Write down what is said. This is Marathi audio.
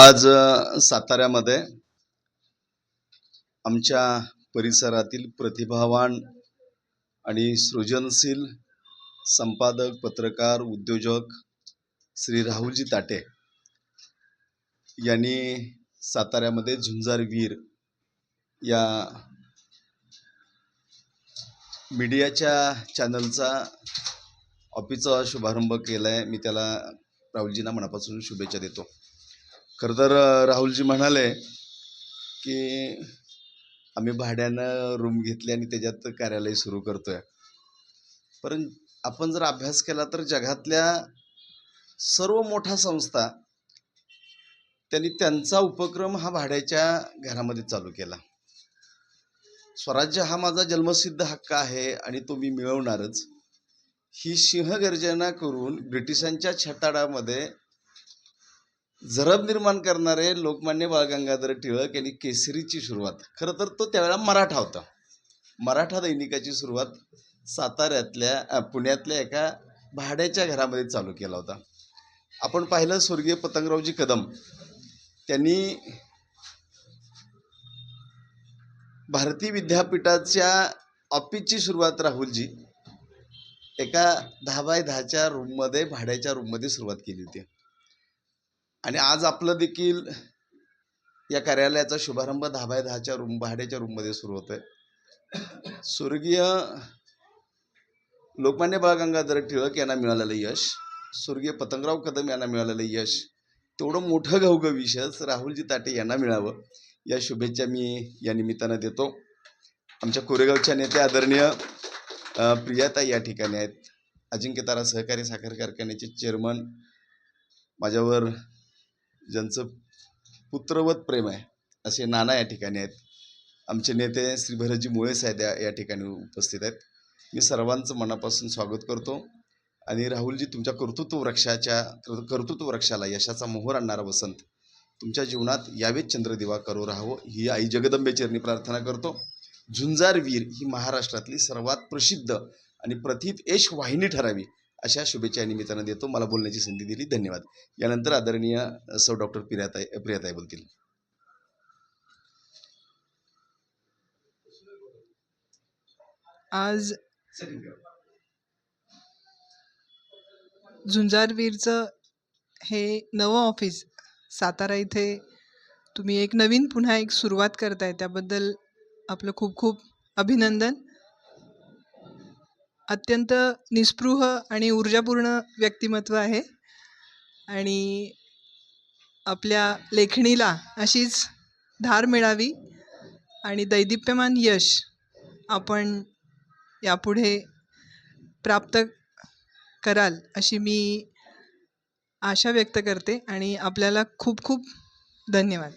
आज साताऱ्यामध्ये आमच्या परिसरातील प्रतिभावान आणि सृजनशील संपादक पत्रकार उद्योजक श्री राहुलजी ताटे यांनी साताऱ्यामध्ये झुंजार वीर या मीडियाच्या चॅनलचा ऑफिसचा शुभारंभ केला आहे मी त्याला राहुलजींना मनापासून शुभेच्छा देतो. खरं तर राहुलजी म्हणाले की आम्ही भाड्यानं रूम घेतली आणि त्याच्यात कार्यालय सुरू करतोय. पण आपण जर अभ्यास केला तर जगातल्या सर्व मोठ्या संस्था त्यांनी त्यांचा उपक्रम हा भाड्याच्या घरामध्ये चालू केला. स्वराज्य हा माझा जन्मसिद्ध हक्क आहे आणि तो मी मिळवणारच. ही सिंहगर्जना करून ब्रिटिशांच्या छताडामध्ये जरब निर्माण करणारे लोकमान्य बाळ गंगाधर टिळक यांनी केसरीची सुरुवात. खरं तर तो त्यावेळेला मराठा होता. मराठा दैनिकाची सुरुवात साताऱ्यातल्या पुण्यातल्या एका भाड्याच्या घरामध्ये चालू केला होता. आपण पाहिलं स्वर्गीय पतंगरावजी कदम. त्यांनी भारतीय विद्यापीठाच्या ऑफिसची सुरुवात राहुलजी एका दहा बाय दहाच्या रूममध्ये भाड्याच्या रूममध्ये सुरुवात केली होती. आणि आज आपलं देखील या कार्यालयाचा शुभारंभ दहा बाय दहाच्या रूम भाड्याच्या रूममध्ये सुरू होतोय. स्वर्गीय लोकमान्य बाळ गंगाधर टिळक यांना मिळालेलं यश स्वर्गीय पतंगराव कदम यांना मिळालेलं यश तेवढं मोठं गावगं विशेष राहुलजी ताटे यांना मिळावं या शुभेच्छा मी या निमित्तानं देतो. आमच्या कोरेगावच्या नेते आदरणीय प्रियाता या ठिकाणी आहेत. अजिंक्यतारा सहकारी साखर कारखान्याचे चेअरमन माझ्यावर ज्यांचं पुत्रवत प्रेम आहे असे नाना या ठिकाणी आहेत. आमचे नेते श्री भरतजी मुळे साहेब या ठिकाणी उपस्थित आहेत. मी सर्वांचं मनापासून स्वागत करतो. आणि राहुलजी तुमच्या कर्तृत्व वृक्षाच्या कर्तृत्व वृक्षाला यशाचा मोहर आणणारा वसंत तुमच्या जीवनात यावेच चंद्रदिवा करू राहावं ही आई जगदंबेचरणी प्रार्थना करतो. झुंजार वीर ही महाराष्ट्रातली सर्वात प्रसिद्ध आणि प्रथित यश वाहिनी ठरावी. अशा शुभेच्छा निमित्तानं देतो. मला बोलण्याची संधी दिली. धन्यवाद. यानंतर आदरणीय सौ डॉक्टर प्रियाताई प्रियाताई बोलतील. आज झुंजारवीरचं हे नवं ऑफिस सातारा इथे तुम्ही एक नवीन पुन्हा एक सुरुवात करताय. त्याबद्दल आपलं खूप खूप अभिनंदन. अत्यंत निस्पृह आणि ऊर्जापूर्ण व्यक्तिमत्व आहे. आणि आपल्या लेखणीला अशीच धार मिळावी आणि दैदिप्यमान यश आपण यापुढे प्राप्त कराल अशी मी आशा व्यक्त करते आणि आपल्याला खूप खूप धन्यवाद.